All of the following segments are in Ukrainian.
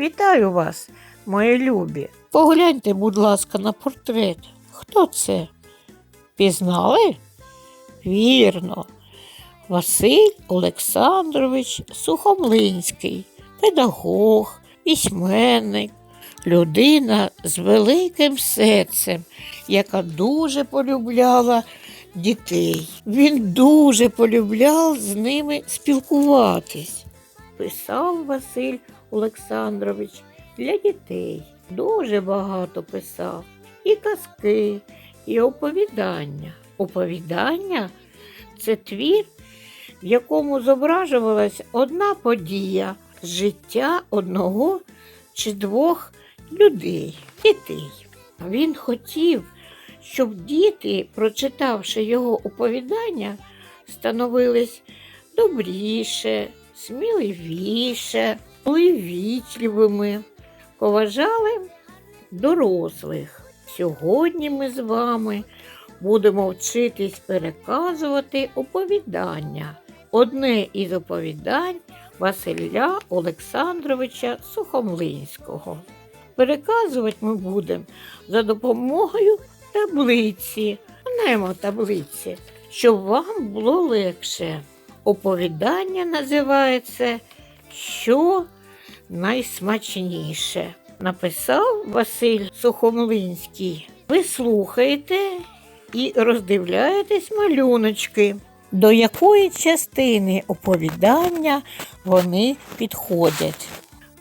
Вітаю вас, мої любі. Погляньте, будь ласка, на портрет. Хто це? Пізнали? Вірно. Василь Олександрович Сухомлинський, педагог, письменник, людина з великим серцем, яка дуже полюбляла дітей. Він дуже полюбляв з ними спілкуватись. Писав Василь Олександрович для дітей. Дуже багато писав. І казки, і оповідання. Оповідання це твір, в якому зображувалась одна подія життя одного чи двох людей, дітей. Він хотів, щоб діти, прочитавши його оповідання, становились добріше, сміливіше, вічливими, поважали дорослих. Сьогодні ми з вами будемо вчитись переказувати оповідання. Одне із оповідань Василя Олександровича Сухомлинського. Переказувати ми будемо за допомогою таблиці. Маємо таблиці, щоб вам було легше. Оповідання називається Що найсмачніше. Написав Василь Сухомлинський. Ви слухаєте і роздивляєтесь малюночки, до якої частини оповідання вони підходять.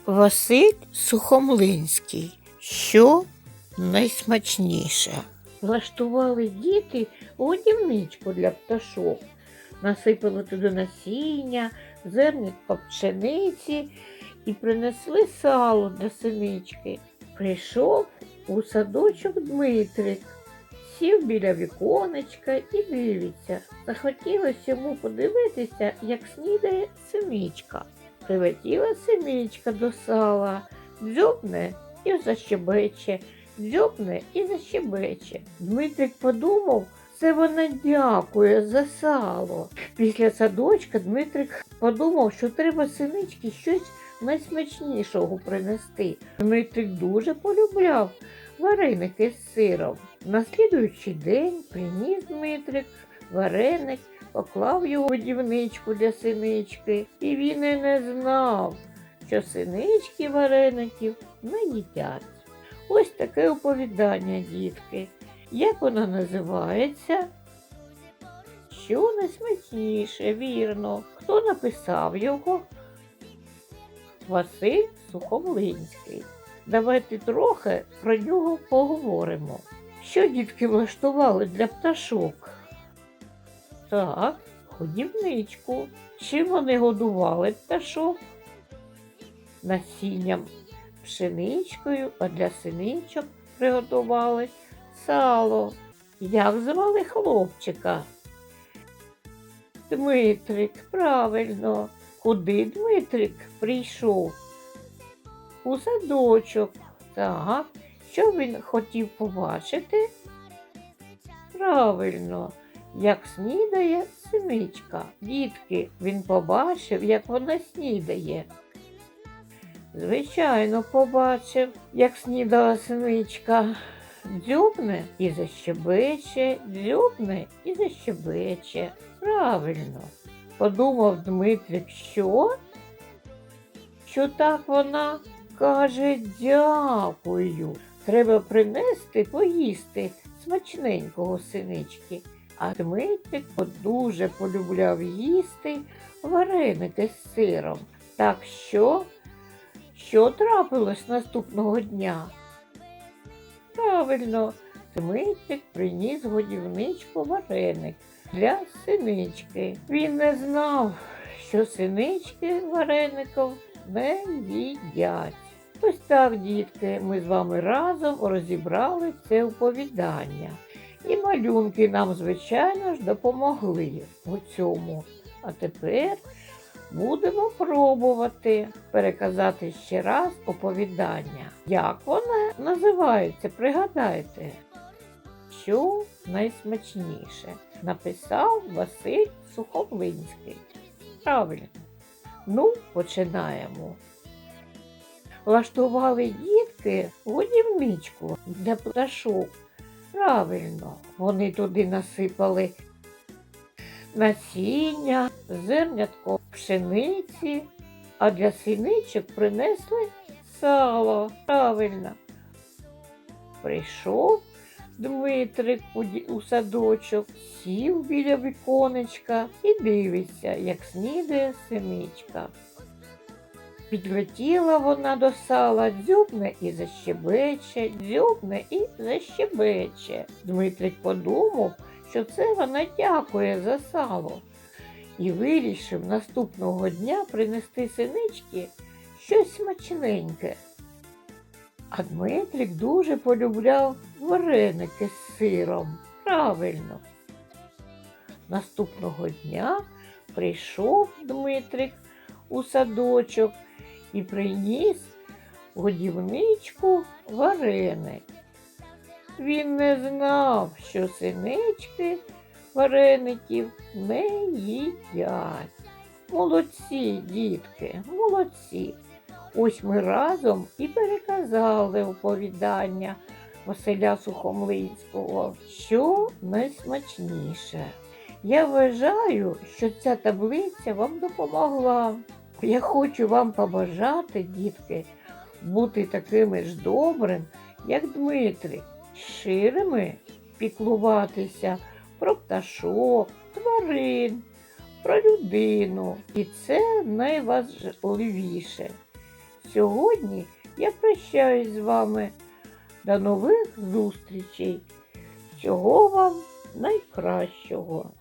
Василь Сухомлинський. Що найсмачніше? Влаштували діти годівничку для пташок. Насипали туди насіння, зернятко пшениці і принесли сало для синички. Прийшов у садочок Дмитрик, сів біля віконечка і дивиться. Захотілося йому подивитися, як снідає синичка. Прилетіла синичка до сала, дзьобне і защебече, дзьобне і защебече. Дмитрик подумав, це вона дякує за сало. Після садочка Дмитрик подумав, що треба синички щось найсмачнішого принести. Дмитрик дуже полюбляв вареники з сиром. На слідуючий день приніс Дмитрик вареник, поклав його в годівничку для синички, і він і не знав, що синички вареників не їдять. Ось таке оповідання, дітки. Як воно називається? Що найсмачніше, вірно. Хто написав його? Василь Сухомлинський. Давайте трохи про нього поговоримо. Що дітки влаштували для пташок? Так, годівничку. Чим вони годували пташок? Насінням пшеничкою, а для синичок приготували сало. Як звали хлопчика? Дмитрик, правильно. Куди Дмитрик прийшов? У садочок. Так. Що він хотів побачити? Правильно, як снідає синичка. Дітки, він побачив, як вона снідає. Звичайно, побачив, як снідала синичка. Дзюбне і защебече, дзюбне і защебече. Правильно. Подумав Дмитрик, що? Що так вона каже дякую. Треба принести поїсти смачненького синички. А Дмитрик дуже полюбляв їсти вареники з сиром. Так що, що трапилось наступного дня? Правильно, Дмитрик приніс годівничку вареник для синички. Він не знав, що синички вареників не їдять. Ось так, дітки, ми з вами разом розібрали це оповідання. І малюнки нам, звичайно ж, допомогли у цьому. А тепер будемо пробувати переказати ще раз оповідання. Як воно називається? Пригадайте. що найсмачніше, написав Василь Сухомлинський. Правильно. Ну, починаємо. Влаштували дітки годівничку для пташок. Правильно, вони туди насипали насіння, зернятко пшениці, а для синичок принесли сало. Правильно. Прийшов Дмитрик у, садочок, сів біля віконечка і дивиться, як снідає синичка. Підлетіла вона до сала, дзьобне і защебече, дзьобне і защебече. Дмитрик подумав, що це вона дякує за сало, і вирішив наступного дня принести синички щось смачненьке. А Дмитрик дуже полюбляв вареники з сиром. Правильно. Наступного дня прийшов Дмитрик у садочок і приніс годівничку вареник. Він не знав, що синички вареників не їдять. Молодці, дітки, молодці. Ось ми разом і переказали оповідання Василя Сухомлинського, що найсмачніше. Я вважаю, що ця таблиця вам допомогла. Я хочу вам побажати, дітки, бути такими ж добрим, як Дмитрик, ширими піклуватися про пташок, тварин, про людину. І це найважливіше. Сьогодні я прощаюсь з вами. До нових зустрічей. Всього вам найкращого.